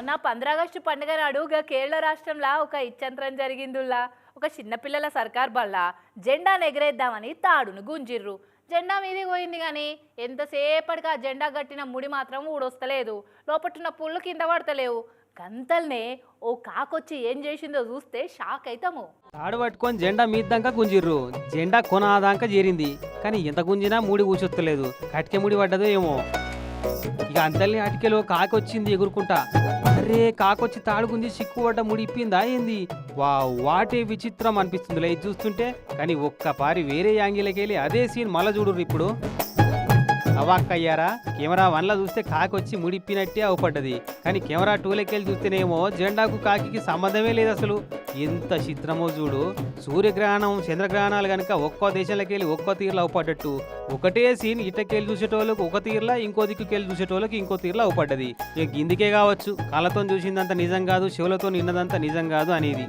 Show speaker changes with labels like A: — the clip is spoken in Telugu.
A: మొన్న పంద్రాగస్టు పండుగ నాడు గా కేరళ రాష్ట్రంలో ఒక ఇచ్చంతరం జరిగిందిలా ఒక చిన్నపిల్లల సర్కార్ బల్ల జెండాను ఎగరేద్దామని తాడును గుంజిర్రు. జెండా మీది పోయింది కానీ ఎంతసేపటికి ఆ జెండా కట్టిన ముడి మాత్రం ఊడొస్తలేదు. లోపట్టున్న పుళ్ళు కింద పడతలేవు. గంతల్నే ఓ కాకొచ్చి ఏం చేసిందో చూస్తే షాక్ అవుతాము
B: తాడు పట్టుకొని జెండా మీద్దాక గుంజిర్రు. జెండా కొనాదాక చేరింది. కానీ ఎంత గుంజినా ముడి కూర్చొత్తలేదు కట్కే ముడి పడ్డదో ఏమో. ఇక అంతల్ని అటికెలో కాకొచ్చింది ఎగురుకుంటా. అరే కాకొచ్చి తాడుకుంది సిక్కుబడ్డ ముడిప్పిందా ఏంది? వా వాటే విచిత్రం అనిపిస్తుందిలే. ఇది చూస్తుంటే కానీ ఒక్కపారి వేరే యాంగిల్కి వెళ్ళి అదే సీన్ మళ్ళా చూడుర్రు ఇప్పుడు. అవాక్కయ్యారా? కెమెరా వన్లో చూస్తే కాకొచ్చి ముడిప్పినట్టే అవుపడ్డది. కానీ కెమెరా టూలెక్కెళ్ళి వెళ్ళి చూస్తేనేమో జెండాకు కాకి సంబంధమే లేదు అసలు. ఎంత చిత్రమో చూడు. సూర్యగ్రహణం చంద్రగ్రహణాలు కనుక ఒక్కో దేశంలోకి వెళ్ళి ఒక్కో తీరులో అవుపడ్డట్టు. ఒకటే సీన్ ఇటకెళ్ళి చూసేటోళ్ళకి ఒక తీరులా ఇంకో దిక్కుకెళ్ళి చూసేటోళ్ళకి ఇంకో తీరులో అవుపడ్డది. ఇక గిందికే కావచ్చు. కళ్ళతో చూసిందంత నిజం కాదు చెవులతో నిన్నదంతా నిజం కాదు అనేది.